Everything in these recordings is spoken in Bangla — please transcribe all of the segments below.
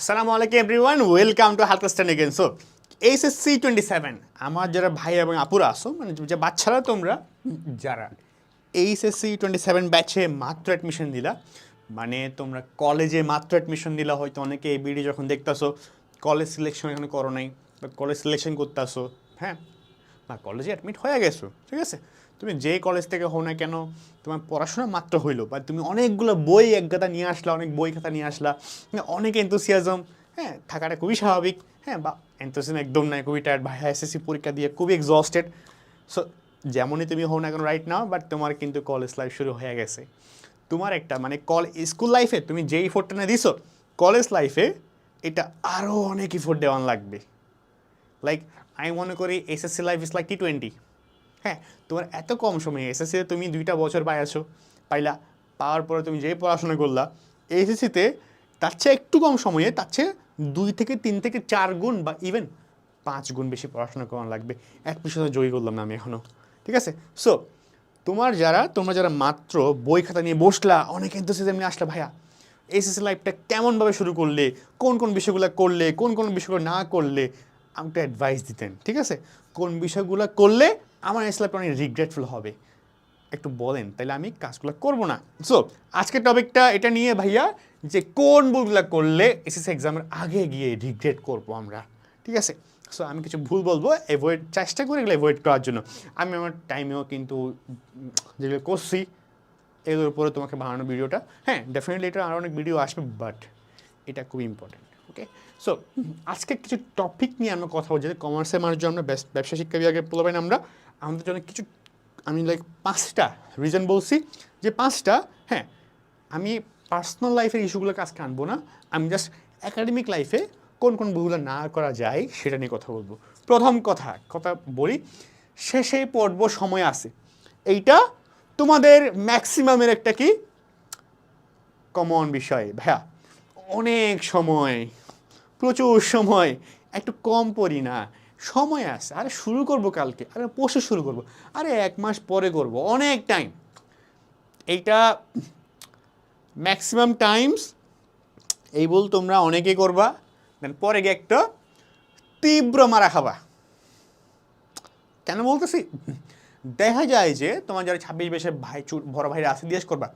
আসসালামু আলাইকুম এভরিওয়ান, ওয়েলকাম টু হালকা stand again so HSC twenty seven আমার যারা ভাই এবং আপুরা আসো মানে যে বাচ্চারা তোমরা, যারা এইচএসসি টোয়েন্টি সেভেন ব্যাচে মাত্র অ্যাডমিশন দিলা মানে তোমরা কলেজে মাত্র অ্যাডমিশন দিলা, হয়তো অনেকে এই ভিডিও যখন দেখতাছো কলেজ সিলেকশন এখানে করো নাই, বা কলেজ সিলেকশন করতেছো হ্যাঁ? বা কলেজে অ্যাডমিট হয়ে গেছো, ঠিক আছে? তুমি যে কলেজ থেকে হও না কেন, তোমার পড়াশোনা মাত্র হইল, বা তুমি অনেকগুলো বই এক গাদা নিয়ে আসলা, অনেক বই খাতা নিয়ে আসলা মানে অনেক এনথুসিয়াজম হ্যাঁ থাকাটা খুবই স্বাভাবিক হ্যাঁ বা এনথুসিয়াম একদম নাই, খুবই টায়ার্ড ভাই এসএসসি পরীক্ষা দিয়ে খুবই এক্সস্টেড সো যেমনই তুমি হও না কেন রাইট নাও বাট তোমার কিন্তু কলেজ লাইফ শুরু হয়ে গেছে। তোমার একটা মানে কল স্কুল লাইফে তুমি যেই ইফোর্টটা না দিছো কলেজ লাইফে এটা আরও অনেক ইফোর্ট দেওয়ান লাগবে। লাইক আমি মনে করি SSC life is like T twenty হ্যাঁ তোমার এত কম সময়ে এসএসসিতে তুমি দুইটা বছর পাইয়াছো, পাইলা, পাওয়ার পরে তুমি যেই পড়াশোনা করলা এসএসসিতে তার চেয়ে একটু কম সময়ে তার চেয়ে দুই থেকে তিন থেকে চার গুণ বা ইভেন পাঁচ গুণ বেশি পড়াশোনা করানো লাগবে। এক পিছনে জয়ী করলাম না আমি এখনও ঠিক আছে? সো তোমার যারা, তোমরা যারা মাত্র বই খাতা নিয়ে বসলা, অনেক এনথুসিয়াজম নিয়ে আসলা, ভাইয়া এসএসসি লাইফটা কেমনভাবে শুরু করলে, কোন কোন বিষয়গুলো করলে, কোন কোন বিষয়গুলো না করলে, আমাকে অ্যাডভাইস দিতেন, ঠিক আছে? কোন বিষয়গুলো করলে আমার লাইফটা অনেক রিগ্রেটফুল হবে। একটু বলেন তাহলে আমি কাজগুলো করব না। সো আজকের টপিকটা এটা নিয়ে ভাইয়া যে কোন বইগুলো করলে এসএসসি এক্সামের আগে গিয়ে রিগ্রেট করব আমরা। ঠিক আছে? সো আমি কিছু ভুল বলব অ্যাভয়েড চেষ্টা করে এগুলো অ্যাভয়েড করার জন্য। আমি আমার টাইমেও কিন্তু যেগুলো করছি, এগুলোর উপরে তোমাকে বানানো ভিডিওটা হ্যাঁ ডেফিনেটলি এটা আরও অনেক ভিডিও আসবে বাট এটা খুব ইম্পর্টেন্ট ওকে সো আজকে কিছু টপিক নিয়ে আমরা কথা বলছি কমার্সের মানুষ আমরা ব্যবসা শিক্ষা বিভাগের পোলাবেন আমরা আমাদের জন্য কিছু আমি লাইক পাঁচটা রিজন বলছি যে পাঁচটা হ্যাঁ আমি পার্সোনাল লাইফের ইস্যুগুলোকে আজকে আনব না, আমি জাস্ট একাডেমিক লাইফে কোন কোন বইগুলো না করা যায় সেটা নিয়ে কথা বলব। প্রথম কথা কথা বলি, শেষে পড়ব, সময় আছে। এইটা তোমাদের ম্যাক্সিমামের একটা কি? কমন বিষয়। ভাইয়া, অনেক সময়, প্রচুর সময়, একটু কম পড়ি না। সময় আছে। আরে শুরু করব কালকে। আরে পরশু শুরু করব। আরে এক মাস পরে করব। অনেক টাইম এইটা ম্যাক্সিমাম টাইমস এই বল তোমরা অনেকে করবা। দেন পরে গিয়ে একটা তীব্র মারা খাবা। কেন বলতেছি? দেখা যায় যে তোমার যারা ছাব্বিশ বয়সের ভাই বড় ভাইরা আছে, জিজ্ঞেস করবা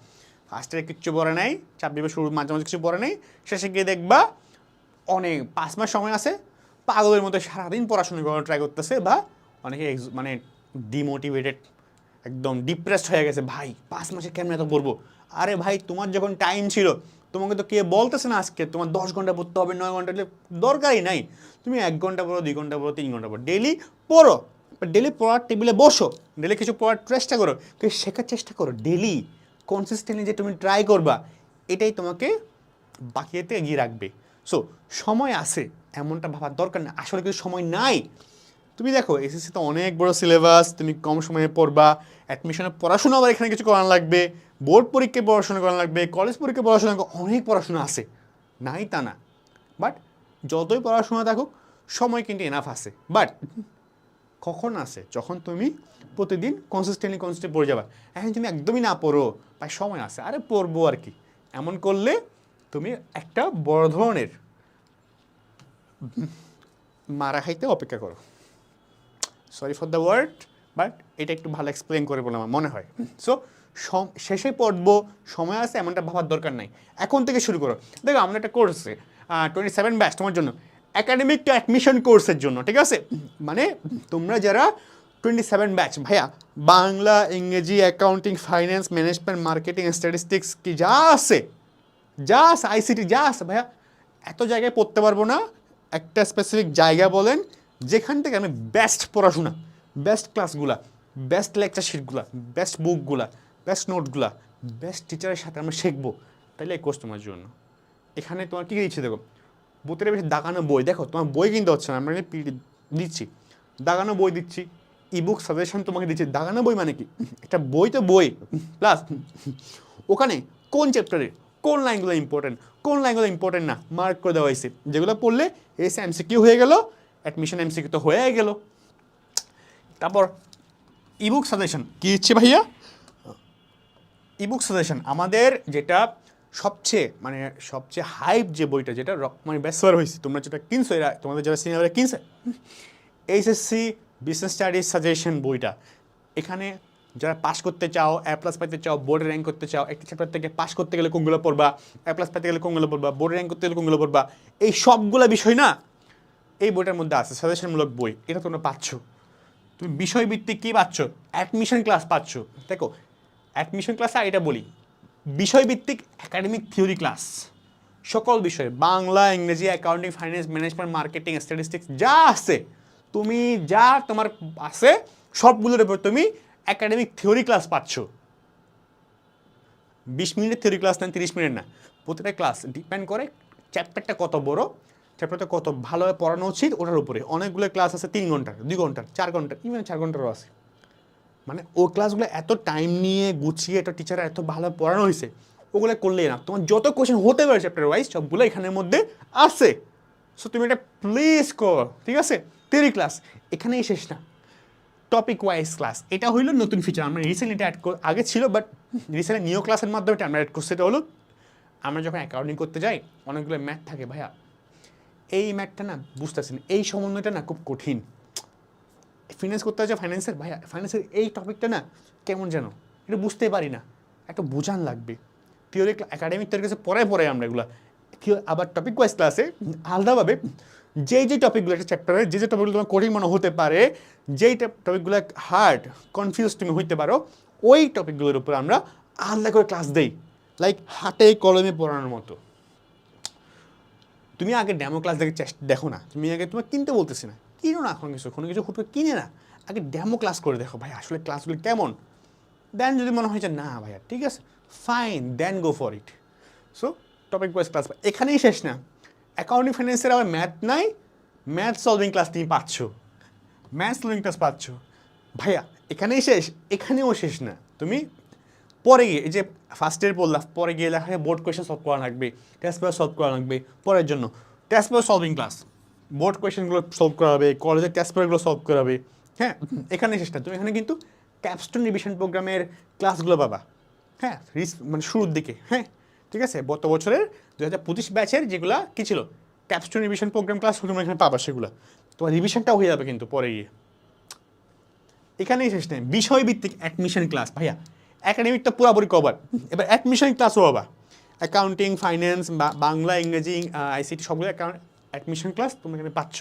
ফার্স্টে কিচ্ছু পরে নাই? ছাব্বিশ শুরু, মাঝে মাঝে কিছু পরে নেই? শেষে গিয়ে দেখবা অনেক, পাঁচ মাস সময় আছে। পাগলের মতো সারাদিন পড়াশোনা করার ট্রাই করতেছে বা অনেকে মানে ডিমোটিভেটেড একদম ডিপ্রেসড হয়ে গেছে, ভাই, পাঁচ মাসে কেমন এত পড়ব? আরে ভাই, তোমার যখন টাইম ছিল, তোমাকে তো কে বলতেছে না আজকে? তোমার দশ ঘণ্টা পড়তে হবে, নয় ঘণ্টা দরকারই নাই। তুমি এক ঘণ্টা পড়ো, দুই ঘণ্টা পড়ো, তিন ঘণ্টা পড়ো। ডেলি পড়ো ডেলি পড়ার টেবিলে বসো। ডেলি কিছু পড়ার চেষ্টা করো কিন্তু শেখার চেষ্টা করো ডেলি কনসিস্টেন্টলি যে তুমি ট্রাই করবা, এটাই তোমাকে বাকিতে এগিয়ে রাখবে। সো সময় আছে। এমনটা ভাবার দরকার নেই। আসলে কিছু সময় নাই। তুমি দেখো এসএসসি তো অনেক বড় সিলেবাস তুমি কম সময়ে পড়বা অ্যাডমিশনের পড়াশোনা আবার এখানে কিছু করানো লাগবে বোর্ড পরীক্ষায় পড়াশোনা করানো লাগবে কলেজ পরীক্ষায় পড়াশোনা অনেক পড়াশোনা আছে। নাই তা না। বাট যতই পড়াশোনা থাকুক, সময় কিন্তু এনাফ আছে। বাট কখন আসে যখন তুমি প্রতিদিন কনসিস্টেন্টলি কনসিস্টেন্ট পড়ে যাবা। এখন তুমি একদমই না পড়ো ভাই সময় আছে। আরে পড়ব আর কি। এমন করলে তুমি একটা বড় ধরনের মারা খাইতে অপেক্ষা করো। Sorry for the word but এটা একটু ভালো এক্সপ্লেন করে বলে আমার মনে হয়। সো শেষে পড়ব, সময় আছে, এমনটা ভাবার দরকার নাই। এখন থেকে শুরু করো। দেখো, আমরা একটা কোর্সে টোয়েন্টি সেভেন ব্যাচ তোমার জন্য। একাডেমিক অ্যাডমিশন কোর্সের জন্য, ঠিক আছে? মানে তোমরা যারা টোয়েন্টি সেভেন ব্যাচ ভাইয়া, বাংলা, ইংরেজি accounting finance management marketing statistics কি যা আছে যা আছে আইসিটি যা আছে, ভাইয়া, এত জায়গায় পড়তে পারব না। একটা স্পেসিফিক জায়গা বলেন, যেখান থেকে আমি বেস্ট পড়াশোনা বেস্ট ক্লাসগুলা বেস্ট লেকচার শিটগুলা বেস্ট বুকগুলা বেস্ট নোটগুলা বেস্ট টিচারের সাথে আমরা শিখব তাহলে এই কোর্স তোমার জন্য। এখানে তোমার কী দিচ্ছে দেখো? বুতের বেশি দাগানো বই, দেখো তোমার বই কিনতে হচ্ছে না, আমরা দিচ্ছি। দাগানো বই দিচ্ছি ইবুক সাজেশন তোমাকে দিচ্ছি, দাগানো বই মানে কি? একটা বই তো বই প্লাস ওখানে কোন চ্যাপ্টারে কোন লাইনগুলো ইম্পর্টেন্ট কোন লাইনগুলো ইম্পর্টেন্ট না? মার্ক করে দেওয়া হয়েছে। যেগুলো পড়লে এসে এমসিকিউ হয়ে গেল অ্যাডমিশন এমসিকিউ তো হয়ে গেল। তারপর ইবুক সাজেশন কী ইচ্ছে ভাইয়া? ইবুক সাজেশন আমাদের যেটা সবচেয়ে মানে সবচেয়ে হাইপ যে বইটা, যেটা মানে বেসবার হয়েছে, তোমরা যেটা কিনছো, এরা তোমাদের যারা সিনিয়ররা কিনছে এইচএসসি বিজনেস স্টাডিজ সাজেশন বইটা। এখানে যারা পাস করতে চাও এ প্লাস পাইতে চাও বোর্ডে র্যাঙ্ক করতে চাও, একটি চ্যাপ্টার থেকে পাস করতে গেলে কোনগুলো পড়বা? এ প্লাস পাইতে গেলে কোনগুলো পড়বা? বোর্ডে র্যাঙ্ক করতে গেলে কোনগুলো পড়বা? এই সবগুলো বিষয় না, এই বইটার মধ্যে আছে সাজেশনমূলক বই। এটা তোমরা পাচ্ছ। তুমি বিষয়ভিত্তিক কী পাচ্ছ? অ্যাডমিশন ক্লাস পাচ্ছ। দেখো অ্যাডমিশন ক্লাসে এটা বলি, বিষয়ভিত্তিক একাডেমিক থিওরি ক্লাস সকল বিষয়, বাংলা, ইংরেজি accounting finance management marketing statistics যা আছে, তুমি যা তোমার আছে, সবগুলোর উপর তুমি একাডেমিক থিওরি ক্লাস পাচ্ছ। বিশ মিনিটের থিওরি ক্লাস না, তিরিশ মিনিট না। প্রতিটা ক্লাস ডিপেন্ড করে চ্যাপ্টারটা কত বড় চ্যাপ্টারটা কত ভালোভাবে পড়ানো উচিত ওটার উপরে। অনেকগুলো ক্লাস আছে তিন ঘণ্টার, দুই ঘণ্টার, চার ঘণ্টার ইভেন চার ঘন্টারও আছে। মানে ও ক্লাসগুলো এত টাইম নিয়ে গুছিয়ে একটা টিচার এত ভালো পড়ানো হয়েছে, ওগুলো করলেই না। তোমার যত কোশ্চেন হতে পারে চ্যাপ্টার ওয়াইজ সবগুলো এখানের মধ্যে আছে। সো তুমি এটা প্লিজ কর, ঠিক আছে? তেরি ক্লাস এখানেই শেষ না। টপিক ওয়াইজ ক্লাস এটা হইল নতুন ফিচার আমরা রিসেন্টলি এটা অ্যাড আগে ছিল বাট রিসেন্টলি নিউ ক্লাসের মাধ্যমে এটা আমরা অ্যাড করছি। এটা হলো, আমরা যখন অ্যাকাউন্টিং করতে যাই, অনেকগুলো ম্যাথ থাকে ভাইয়া। এই ম্যাথটা না বুঝতেছি না এই সমন্বয়টা না খুব কঠিন। ফিনান্স করতে হচ্ছে ফাইন্যান্সের ভাইয়া। ফাইন্যান্সের এই টপিকটা না কেমন যেন? এটা বুঝতে পারি না। একটা বোঝান লাগবে। থিওরি একাডেমিক তৈরি কাছে পরে পরে আমরা এগুলো। আবার টপিক ওয়াইজ ক্লাসে আলাদাভাবে যেই যে টপিকগুলো একটা চ্যাপ্টারে যে যে টপিকগুলো তোমার কঠিন মনে হতে পারে, যেই টপিকগুলো হার্ড কনফিউজ তুমি হইতে পারো, ওই টপিকগুলোর উপর আমরা আলাদা করে ক্লাস দেই। লাইক হাতে কলমে পড়ানোর মতো। তুমি আগে ডেমো ক্লাস দেখে চেষ্টা দেখো না। তুমি আগে তোমার কিনতে বলতেছি না। কিনো না এখন কিছু, কোনো কিছু হুট কিনে না। আগে ডেমো ক্লাস করে দেখো, ভাই, আসলে ক্লাসগুলো কেমন? দেন যদি মনে হয় যে, না ভাইয়া, ঠিক আছে fine then go for it so topic wise class এখানেই শেষ না। অ্যাকাউন্টিং ফাইন্যান্সের আবার ম্যাথ নাই ম্যাথ সলভিং ক্লাস তুমি পাচ্ছ। ম্যাথ সলভিং ক্লাস পাচ্ছ। ভাইয়া, এখানেই শেষ, এখানেও শেষ না। তুমি পরে গিয়ে, এই যে ফার্স্ট ইয়ার পড়লাম পরে গিয়ে লেখা বোর্ড কোয়েশন সলভ করা লাগবে টেস্ট পেপার সলভ করা লাগবে, পরের জন্য test paper solving class board কোয়েশনগুলো solve করা হবে কলেজের টেস্ট পেপারগুলো সলভ করা হবে। হ্যাঁ এখানে শেষ না। তুমি এখানে কিন্তু ক্যাপস্টোন রিভিশন প্রোগ্রামের ক্লাসগুলো পাবা। হ্যাঁ মানে শুরুর দিকে। হ্যাঁ ঠিক আছে? গত বছরের দু হাজার পঁচিশ ব্যাচের যেগুলো কী ছিল? ক্যাপস্টোন রিভিশন প্রোগ্রাম ক্লাস তোমরা এখানে পাবা সেগুলো। তোমার রিভিশনটাও হয়ে যাবে কিন্তু পরে গিয়ে। এখানেই শেষ নেই। বিষয়ভিত্তিক অ্যাডমিশন ক্লাস ভাইয়া একাডেমিকটা পুরোপুরি কভার এবার অ্যাডমিশন ক্লাসও বাবা অ্যাকাউন্টিং ফাইন্যান্স বা, বাংলা, ইংরেজি আইসিটি সবগুলো অ্যাকাউন্ট অ্যাডমিশন ক্লাস তুমি এখানে পাচ্ছ।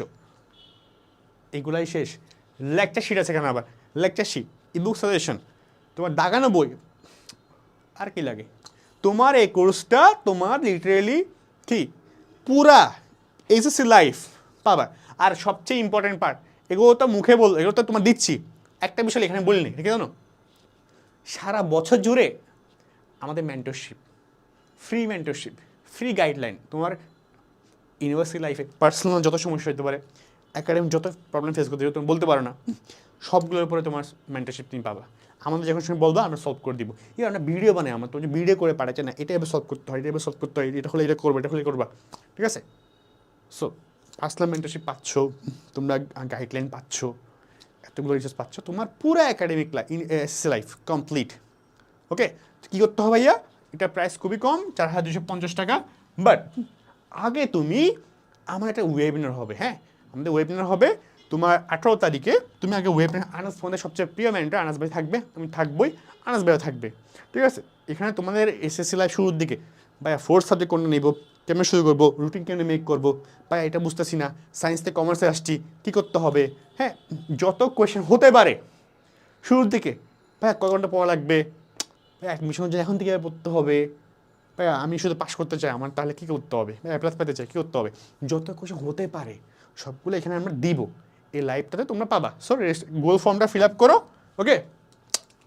এগুলাই শেষ। লেকচার শিট আছে এখানে আবার। লেকচার শিট ইবুক সাজেশন তোমার দাগানো বই। আর কি লাগে? তোমার এই কোর্সটা তোমার লিটারেলি কি? পুরা এইচএসসি লাইফ পাবা। আর সবচেয়ে ইম্পর্টেন্ট পার্ট এগুলো তো মুখে বল, এগুলো তো তোমার দিচ্ছি। একটা বিষয় এখানে বলিনি, ঠিক জানো সারা বছর জুড়ে আমাদের mentorship free mentorship free guideline তোমার ইউনিভার্সিটি লাইফে পার্সোনাল যত সমস্যা হতে পারে একাডেমিক যত প্রবলেম ফেস করতে তুমি বলতে পারো না, সবগুলোর উপরে তোমার মেন্টরশিপ তুমি পাবা। আমাদের যখন সময় বলব, আমরা সলভ করে দিব। এই আমরা ভিডিও বানাই, আমার তোমার ভিডিও করে পাঠাচ্ছে না, এটা এবার সলভ করতে হয়, এটা এবার সলভ করতে হয়, এটা হলে এটা করব, এটা হলে করবা। ঠিক আছে? সো পার্সোনাল মেন্টরশিপ পাচ্ছ, তোমরা গাইডলাইন পাচ্ছ, এতগুলো রিসার্চ পাচ্ছ, তোমার পুরো একাডেমিক লাইফ কমপ্লিট ওকে কী করতে হবে ভাইয়া? এটা প্রাইস খুবই কম, চার হাজার দুশো পঞ্চাশ টাকা বাট আগে তুমি আমার একটা ওয়েবিনার হবে হ্যাঁ? আমাদের ওয়েবিনার হবে তোমার আঠারো তারিখে তুমি আগে ওয়েবিনার আনাস তোমাদের সবচেয়ে প্রিয় মেন্টার আনাস ভাই থাকবে, আমি থাকবোই আনাস ভাইও থাকবে, ঠিক আছে? এখানে তোমাদের এসএসসি লাইফ শুরুর দিকে, ভাইয়া ফোর্থ সাবজেক্ট কোনটা নেব, কেমন শুরু করব রুটিন কেমন মেক করব, ভাইয়া এটা বুঝতেছি না সায়েন্স থেকে কমার্সে আসছি, কী করতে হবে? হ্যাঁ যত কোয়েশ্চেন হতে পারে, শুরুর দিকে, ভাইয়া কত ঘণ্টা পড়া লাগবে? অ্যাডমিশন যে এখন থেকে পড়তে হবে, ভাইয়া আমি শুধু পাস করতে চাই, আমার তাহলে কী করতে হবে? ভাইয়া প্লাস পেতে চাই, কী করতে হবে? যত কোয়েশ্চেন হতে পারে, সবগুলো এখানে আমরা দিব। এই লাইভটাতে তোমরা পাবা। সো গোল ফর্মটা ফিল আপ করো। ওকে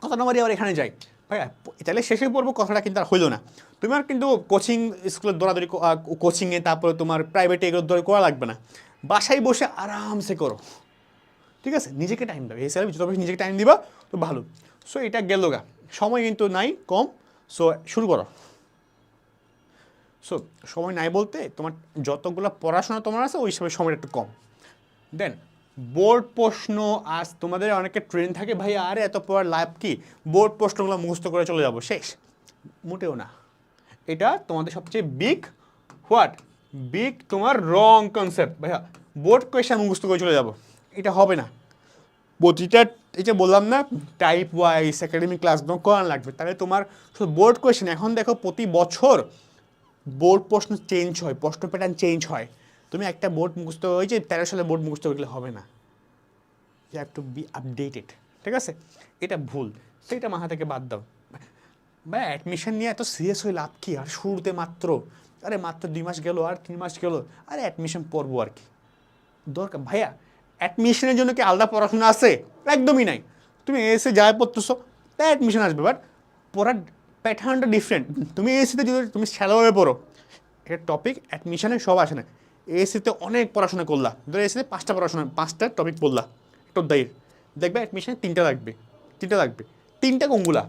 কথা নামারি আবার এখানে যাই। ভাইয়া, তাহলে শেষে পড়ব কথাটা কিন্তু আর হইল না। তোমার কিন্তু কোচিং স্কুলের দৌড়াদৌড়ি কোচিংয়ে তারপরে তোমার প্রাইভেটে এগুলো দৌড়ে করা লাগবে না। বাসায় বসে আরামসে করো। ঠিক আছে? নিজেকে টাইম এই স্যার যত বেশি নিজেকে টাইম দিবা, তো ভালো। সো এটা গেল গা। সময় কিন্তু নাই, কম। সো শুরু করো। সো সময় নাই বলতে তোমার যতগুলো পড়াশোনা তোমার আছে, ওই সময় সময়টা একটু কম। দেন বোর্ড প্রশ্ন, আজ তোমাদের অনেকে ট্রেন থাকে, ভাই, আরে এত পড়ার লাভ কি? বোর্ড প্রশ্নগুলো মুখস্থ করে চলে যাব। শেষ। মোটেও না। এটা তোমাদের সবচেয়ে বিগ হোয়াট বিগ তোমার রং কনসেপ্ট ভাইয়া, বোর্ড কোয়েশন মুখস্থ করে চলে যাব। এটা হবে না। প্রতিটা, এই যে বললাম না টাইপ ওয়াইজ একাডেমিক ক্লাস করানো লাগবে। তাহলে তোমার শুধু বোর্ড কোয়েশন এখন দেখো প্রতি বছর বোর্ড প্রশ্ন চেঞ্জ হয়, প্রশ্ন প্যাটার্ন চেঞ্জ হয়। তুমি একটা বোর্ড মুখস্থ হয়েছে তেরো সালে বোর্ড মুখস্থ করলে হবে না। You have to be updated ঠিক আছে? এটা ভুল সেটা মাথা থেকে বাদ দাও। ভাই অ্যাডমিশন নিয়ে এত সিরিয়াস হয়ে লাভ কি? আর শুরুতে মাত্র, আরে মাত্র দুই মাস গেল, আর তিন মাস গেল, আরে অ্যাডমিশন পড়ব আর কি। দরকার, ভাইয়া অ্যাডমিশনের জন্য কি আলাদা পড়াশোনা আছে? একদমই নাই। তুমি এসে যায় পড়তেছো, তাই অ্যাডমিশন আসবে বাট পড়ার প্যাটার্নটা ডিফারেন্ট তুমি এসিতে যদি তুমি শ্যালোভাবে পড়ো, এটা টপিক অ্যাডমিশনে সব আসে না। এসিতে অনেক পড়াশোনা করলা। ধরো এসিতে পাঁচটা পড়াশোনা, পাঁচটা টপিক পড়লা একটা দায়ের দেখবে অ্যাডমিশনে তিনটা লাগবে তিনটা লাগবে। তিনটা কোনগুলা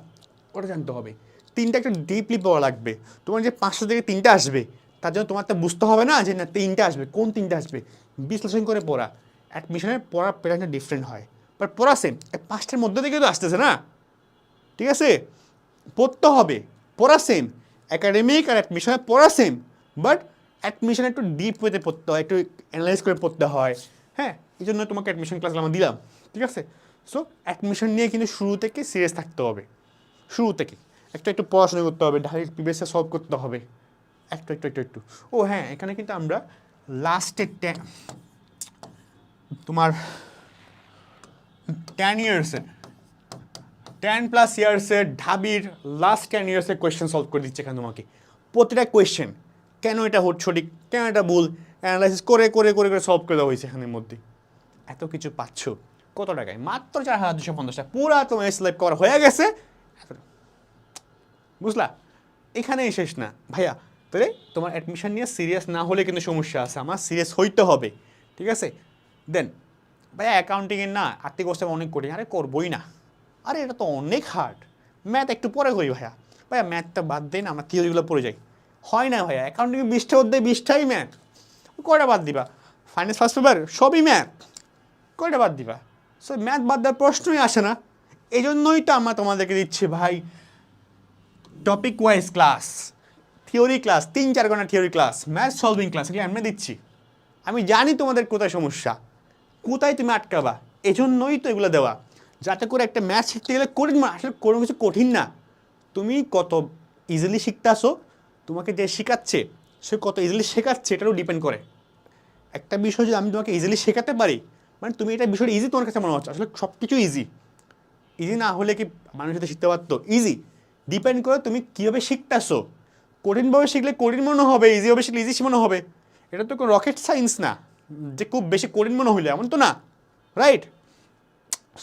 ওটা জানতে হবে। তিনটা একটা ডিপলি পড়া লাগবে। তোমার যে পাঁচটা থেকে তিনটা আসবে, তার জন্য তোমার তো বুঝতে হবে না যে না তিনটা আসবে, কোন তিনটা আসবে। বিশ্লেষণ করে পড়া। অ্যাডমিশনের পড়ার প্যাটার্নটা ডিফারেন্ট হয়। বাট পড়া সেম পাঁচটার মধ্যে থেকে তো আসতেছে না? ঠিক আছে? পড়তে হবে, পড়া সেম অ্যাকাডেমিক আর অ্যাডমিশনে পড়া সেম বাট অ্যাডমিশন একটু ডিপ ওয়েতে পড়তে হয়, একটু অ্যানালাইজ করে পড়তে হয়। হ্যাঁ এই জন্য তোমাকে অ্যাডমিশন ক্লাস আমরা দিলাম, ঠিক আছে? সো অ্যাডমিশন নিয়ে কিন্তু শুরু থেকে সিরিয়াস থাকতে হবে। শুরু থেকে একটু একটু পড়াশোনা করতে হবে ডাইরেক্ট প্রিভিয়াসে সলভ করতে হবে। একটু একটু একটু একটু। ও হ্যাঁ এখানে কিন্তু আমরা লাস্টের তোমার টেন ইয়ার্সের টেন প্লাস ইয়ার্সের ঢাবির লাস্ট টেন ইয়ার্সের কোয়েশ্চেন সলভ করে দিচ্ছে এখানে তোমাকে। প্রতিটা কোয়েশ্চেন কেন এটা সঠিক? কেন এটা ভুল? অ্যানালাইসিস করে করে করে করে সলভ করে দেওয়া হয়েছে এখানের মধ্যে। এত কিছু পাচ্ছ? কত টাকায়? মাত্র চার হাজার দুশো পঞ্চাশ টাকা। পুরা তোমার স্লাইপ করা হয়ে গেছে। বুঝলা? এখানেই শেষ না। ভাইয়া, তাহলে তোমার অ্যাডমিশন নিয়ে সিরিয়াস না হলে কিন্তু সমস্যা আছে। আমার সিরিয়াস হইতে হবে। ঠিক আছে? দেন ভাইয়া অ্যাকাউন্টিংয়ের না, আর্থিক অবস্থা অনেক কঠিন। আরে করবোই না। আরে এটা তো অনেক হার্ড ম্যাথ একটু পরে করি ভাইয়া। ভাইয়া ম্যাথটা বাদ দেন, আমরা থিওরিগুলো পড়ে যাই। হয় না ভাইয়া। অ্যাকাউন্টিং বিশটা অধ্যায়, বিশটাই ম্যাথ কয়টা বাদ দিবা? ফাইন্যান্স ফার্স্ট পেপার সবই ম্যাথ কয়টা বাদ দিবা? সো ম্যাথ বাদ দেওয়ার প্রশ্নই আসে না। এই জন্যই তো আমরা তোমাদেরকে দিচ্ছি, ভাই topic wise class theory class তিন চার ঘণ্টা theory class math solving class এগুলো আমরা দিচ্ছি। আমি জানি তোমাদের কোথায় সমস্যা, কোথায় তুমি আটকাবা, এজন্যই তো এগুলো দেওয়া। যাতে করে একটা ম্যাথ শিখতে গেলে কঠিন, আসলে কোনো কিছু কঠিন না। তুমি কত ইজিলি শিখতে আসো তোমাকে যে শেখাচ্ছে, সে কত ইজিলি শেখাচ্ছে এটারও ডিপেন্ড করে। একটা বিষয় যদি আমি তোমাকে ইজিলি শেখাতে পারি মানে তুমি এটা বিষয়টা ইজি তোমার কাছে মনে হচ্ছে, আসলে সব কিছু ইজি ইজি না হলে কি মানুষ সাথে শিখতে পারতো? ইজি ডিপেন্ড করে তুমি কীভাবে শিখতেছো। কঠিনভাবে শিখলে কঠিন মনে হবে ইজিভাবে শিখলে ইজি মনে হবে। এটা তো কোনো রকেট সায়েন্স না। যে খুব বেশি কঠিন মনে হইলে এমন তো না রাইট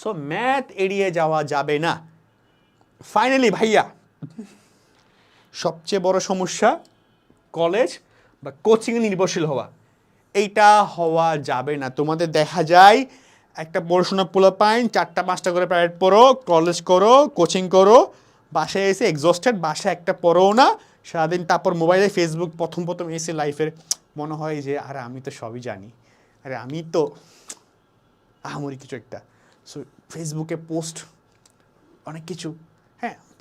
সো ম্যাথ এড়িয়ে যাওয়া যাবে না। ফাইনালি ভাইয়া সবচেয়ে বড় সমস্যা কলেজ বা কোচিংয়ে নির্ভরশীল হওয়া। এইটা হওয়া যাবে না। তোমাদের দেখা যায়, একটা পড়াশোনা পোলা পাইন, চারটা, পাঁচটা করে প্রাইভেট পড়ো কলেজ করো কোচিং করো, বাসায় এসে এক্সস্টেড বাসায় একটা পড়ো না। সারাদিন তারপর মোবাইলে ফেসবুক প্রথম প্রথম এসে লাইফের মনে হয় যে, আরে, আমি তো সবই জানি। আরে, আমি তো আহামরি কিছু একটা। সো ফেসবুকে পোস্ট অনেক কিছু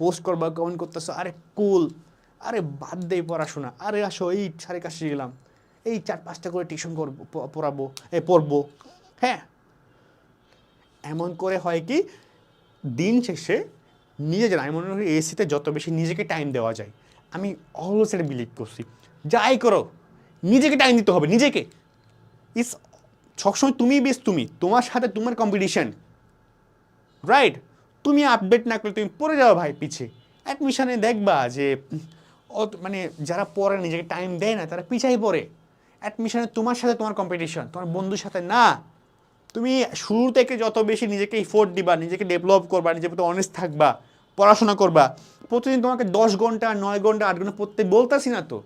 পোস্ট করবা কমেন্ট করতেছো, আরে কুল আরে বাদ দেই পড়াশোনা, আরে আসো, এই সাড়ে কাছে গেলাম, এই চার পাঁচটা করে টিউশন করব পড়াবো, এ, পড়ব। হ্যাঁ এমন করে হয় কি, দিন শেষে নিজে জানা আমি মনে করি এসিতে যত বেশি নিজেকে টাইম দেওয়া যায়, আমি অলওয়েজ এটা বিলিভ করছি। যাই করো, নিজেকে টাইম দিতে হবে, নিজেকে। ইস সবসময় তুমি বেশ তুমি, তোমার সাথে তোমার কম্পিটিশন রাইট তুমি আপডেট না করলে তুমি পড়ে যাও ভাই পিছে। অ্যাডমিশনে দেখবা যে, অত- মানে যারা পড়ে নিজেকে টাইম দেয় না, তারা পিছাই পড়ে। অ্যাডমিশনে তোমার সাথে তোমার কম্পিটিশন তোমার বন্ধুর সাথে না। তুমি শুরু থেকে যত বেশি নিজেকে ইফোর্ট দিবা, নিজেকে ডেভেলপ করবা, নিজের প্রতি অনেস্ট থাকবা, পড়াশোনা করবা, প্রতিদিন তোমাকে দশ ঘণ্টা, নয় ঘণ্টা, আট ঘণ্টা পড়তে বলতাছি না তো।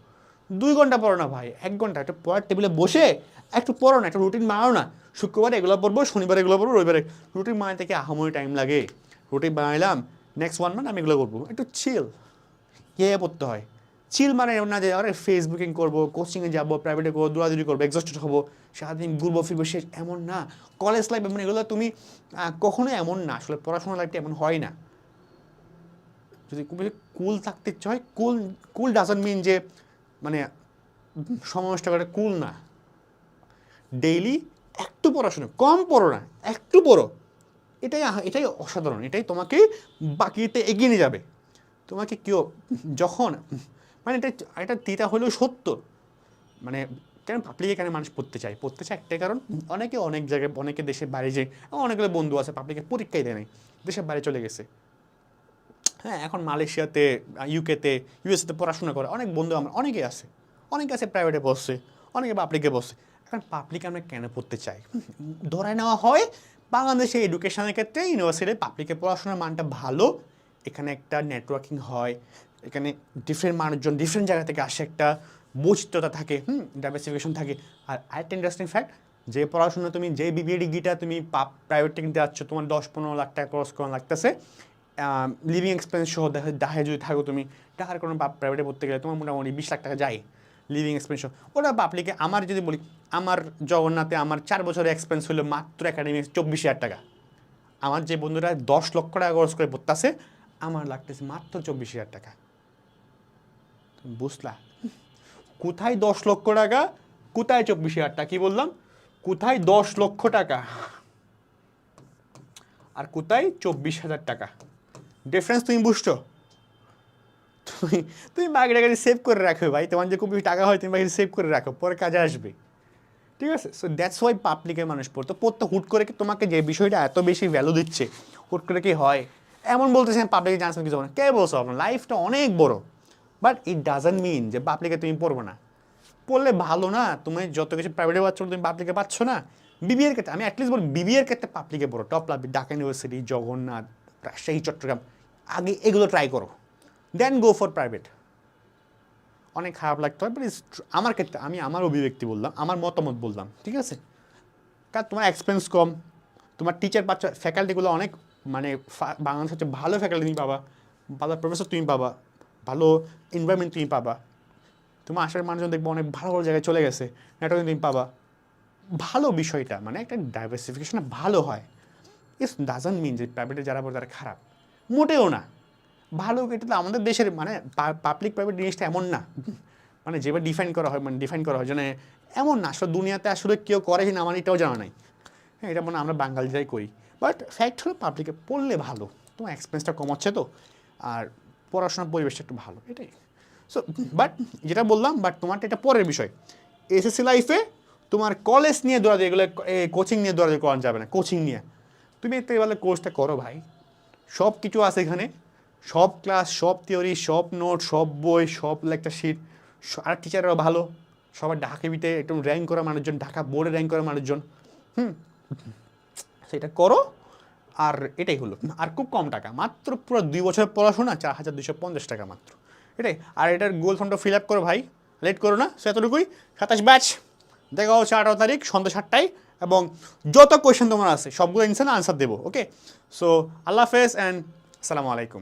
দুই ঘণ্টা পড়ো না ভাই, এক ঘণ্টা একটা পড়ার টেবিলে বসে একটু পড়ো না, একটা রুটিন বানাও না। শুক্রবার এগুলো পড়ব, শনিবার এগুলো পড়ব, রবিবারে রুটিন বানাতে কি আহামরি টাইম লাগে। রুটিন বানাইলাম নেক্সট ওয়ান মান্থ আমি এগুলো করব। একটু চিল কে পড়তে হয়। চিল মানে না যে, আরে ফেসবুকিং করব কোচিংয়ে যাব প্রাইভেটে করব, দৌড়াদৌড়ি করব এক্সস্টেড হব, সারাদিন ঘুরবো, ফিরবো, শেষ, এমন না। কলেজ লাইফ এমন এগুলো তুমি কখনো এমন না। আসলে পড়াশোনা লাইফটা এমন হয় না। যদি কুল থাকতে হয় কুল কুল ডাজন্ট মিন যে মানে সময় নষ্ট করে কুল না। ডেইলি একটু পড়াশোনা, কম পড়ো না, একটু পড়ো। এটাই এটাই অসাধারণ, এটাই তোমাকে বাকিতে এগিয়ে নিয়ে যাবে। তোমাকে কেউ যখন মানে এটা এটা তিতা হলেও সত্য। মানে কেন পাবলিকে কেন মানুষ পড়তে চায়? পড়তে চায় একটাই কারণ, অনেকে অনেক জায়গায়, অনেকে দেশের বাইরে যে, অনেকগুলো বন্ধু আছে পাবলিকে পরীক্ষাই দেয় নাই, দেশের বাইরে চলে গেছে। হ্যাঁ এখন মালয়েশিয়াতে ইউকেতে ইউএসএতে পড়াশোনা করে অনেক বন্ধু আমার, অনেকে আছে। অনেকে আছে প্রাইভেটে বসছে অনেকে পাবলিকে বসছে এখন পাবলিকে আমরা কেন পড়তে চাই? ধরায় নেওয়া হয় বাংলাদেশে এডুকেশনের ক্ষেত্রে ইউনিভার্সিটি পাবলিকে পড়াশোনার মানটা ভালো, এখানে একটা নেটওয়ার্কিং হয়, এখানে ডিফারেন্ট মানুষজন ডিফারেন্ট জায়গা থেকে আসে একটা বৈচিত্রতা থাকে, হুম ডাইভার্সিফিকেশন থাকে। আর আরেকটা ইন্টারেস্টিং ফ্যাক্ট যে পড়াশোনা তুমি, যে বিবিএ ডিগ্রিটা তুমি প্রাইভেট কিনতে যাচ্ছ, তোমার দশ, পনেরো লাখ টাকা খরচ করা লাগতেছে লিভিং এক্সপেন্স সহ দেখা যদি থাকো তুমি টাকার কোনো প্রাইভেটে পড়তে গেলে তোমার মোটামুটি বিশ লাখ টাকা যায়। লিভিং এক্সপেন্স সহ ওটা পাবলিকে আমার যদি বলি, আমার জগন্নাথে আমার চার বছরের এক্সপেন্স হলো মাত্র একাডেমি চব্বিশ হাজার টাকা। আমার যে বন্ধুরা দশ লক্ষ টাকা খরচ করে পড়তেছে, আমার লাগতেছে মাত্র চব্বিশ হাজার টাকা। বুঝলা? কোথায় দশ লক্ষ টাকা, কোথায় চব্বিশ হাজার টাকা? কি বললাম? কোথায় দশ লক্ষ টাকা? আর কোথায় চব্বিশ হাজার টাকা? ডিফারেন্স তুমি বুঝছ? তুমি তুমি বাকি টাকাটি সেভ করে রাখো ভাই। তোমার যে খুব বেশি টাকা হয়, তুমি বাকি সেভ করে রাখো, পরে কাজে আসবে। ঠিক আছে? সো দ্যাটস ওয়াই পাবলিকের মানুষ পড়তো। পড়তো হুট করে কি তোমাকে যে বিষয়টা এত বেশি ভ্যালু দিচ্ছে, হুট করে কি হয়, এমন বলতেছেন পাবলিকে জানছেন কিছু না কে বলছো আপনার লাইফটা অনেক বড়। বাট ইট ডাজন্ট মিন যে পাবলিকে তুমি পড়ব না। পড়লে ভালো না, তুমি যত কিছু প্রাইভেটে পাচ্ছ, তুমি পাবলিকে পাচ্ছ না। বিবিএর ক্ষেত্রে, আমি অ্যাটলিস্ট বলি বিবিএর ক্ষেত্রে পাবলিকে পড়ো। টপ লাভ ঢাকা ইউনিভার্সিটি জগন্নাথ, রাজশাহী, চট্টগ্রাম, আগে এগুলো ট্রাই করো। দেন গো ফর প্রাইভেট অনেক খারাপ লাগতে হয় বাট আমার ক্ষেত্রে, আমি আমার অভিব্যক্তি বললাম, আমার মতামত বললাম, ঠিক আছে? কারণ তোমার এক্সপেন্স কম, তোমার টিচার বাচ্চা ফ্যাকাল্টিগুলো অনেক মানে বাংলাদেশ হচ্ছে ভালো ফ্যাকাল্টি তুমি পাবা, ভালো প্রফেসর তুমি পাবা, ভালো এনভায়রনমেন্ট তুমি পাবা, তোমার আসার মানুষজন দেখব অনেক ভালো ভালো জায়গায় চলে গেছে নেটওয়ার্কিং তুমি পাবা। ভালো বিষয়টা মানে একটা ডাইভার্সিফিকেশন ভালো হয়। ইস ডাজন্ট মিন যে প্রাইভেটে যারা পড়ে তারা খারাপ, মোটেও না। ভালো এটা তো আমাদের দেশের মানে পাবলিক প্রাইভেট জিনিসটা এমন না। মানে যেভাবে ডিফাইন করা হয় মানে ডিফাইন করা হয় যেন এমন না, আসলে দুনিয়াতে আসলে কেউ করে না আমার এটাও জানা নাই। হ্যাঁ এটা মানে আমরা বাঙালিরাই করি। বাট ফ্যাক্ট হলো পাবলিকে পড়লে ভালো, তোমার এক্সপেন্সটা কমাচ্ছে তো, আর পড়াশোনার পরিবেশটা একটু ভালো, এটাই। সো বাট যেটা বললাম বাট তোমারটা এটা পরের বিষয়। এসএসসি লাইফে তোমার কলেজ নিয়ে দৌড়াতে, এগুলো কোচিং নিয়ে দৌড়াতে করানো যাবে না কোচিং নিয়ে। তুমি একটু এবার কোর্সটা করো ভাই। সব কিছু আছে এখানে। সব ক্লাস, সব থিওরি সব নোট সব বই, সব একটা শিট আর টিচাররাও ভালো। সবার ঢাকাবিতে একটু র্যাঙ্ক করা মানুষজন, ঢাকা বোর্ডে র্যাঙ্ক করা মানুষজন। হুম? সেটা করো, আর এটাই হলো। আর খুব কম টাকা, মাত্র পুরো দুই বছর পড়াশোনা চার হাজার দুশো পঞ্চাশ টাকা মাত্র। এটাই। আর এটার গোল ফর্মটা ফিল আপ করো ভাই। লেট করো না, সে এতটুকুই। সাতাশ ব্যাচ দেখা হচ্ছে আঠারো তারিখ, সন্ধ্যা সাতটায়। এবং যত কোয়েশ্চেন তোমার আছে, সবগুলো ইনসান আনসার দেবো ওকে সো আল্লাহ হাফেজ অ্যান্ড আসসালামু আলাইকুম।